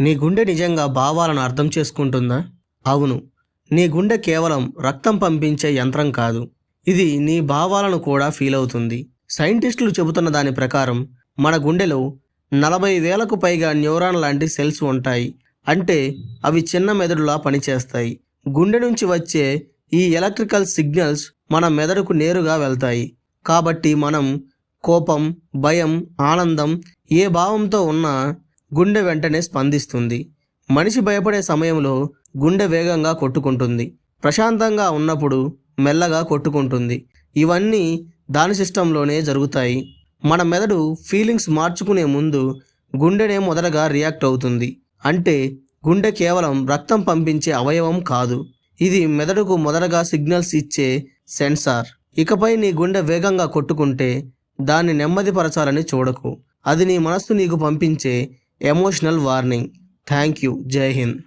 నీ గుండె నిజంగా భావాలను అర్థం చేసుకుంటుందా? అవును. నీ గుండె కేవలం రక్తం పంపించే యంత్రం కాదు. ఇది నీ భావాలను కూడా ఫీల్ అవుతుంది. సైంటిస్టులు చెబుతున్న దాని ప్రకారం మన గుండెలో నలభై వేలకు పైగా న్యూరాన్ లాంటి సెల్స్ ఉంటాయి. అంటే అవి చిన్న మెదడులా పనిచేస్తాయి. గుండె నుంచి వచ్చే ఈ ఎలక్ట్రికల్ సిగ్నల్స్ మన మెదడుకు నేరుగా వెళ్తాయి. కాబట్టి మనం కోపం భయం ఆనందం ఏ భావంతో ఉన్నా గుండె వెంటనే స్పందిస్తుంది. మనిషి భయపడే సమయంలో గుండె వేగంగా కొట్టుకుంటుంది. ప్రశాంతంగా ఉన్నప్పుడు మెల్లగా కొట్టుకుంటుంది. ఇవన్నీ దాని సిస్టంలోనే జరుగుతాయి. మన మెదడు ఫీలింగ్స్ మార్చుకునే ముందు గుండెనే మొదటగా రియాక్ట్ అవుతుంది. అంటే గుండె కేవలం రక్తం పంపించే అవయవం కాదు. ఇది మెదడుకు మొదటగా సిగ్నల్స్ ఇచ్చే సెన్సార్. ఇకపై నీ గుండె వేగంగా కొట్టుకుంటే దాన్ని నెమ్మదిపరచాలని చూడకు. అది నీ మనస్సు నీకు పంపించే ఎమోషనల్ వార్నింగ్. థ్యాంక్ యూ జై హింద్.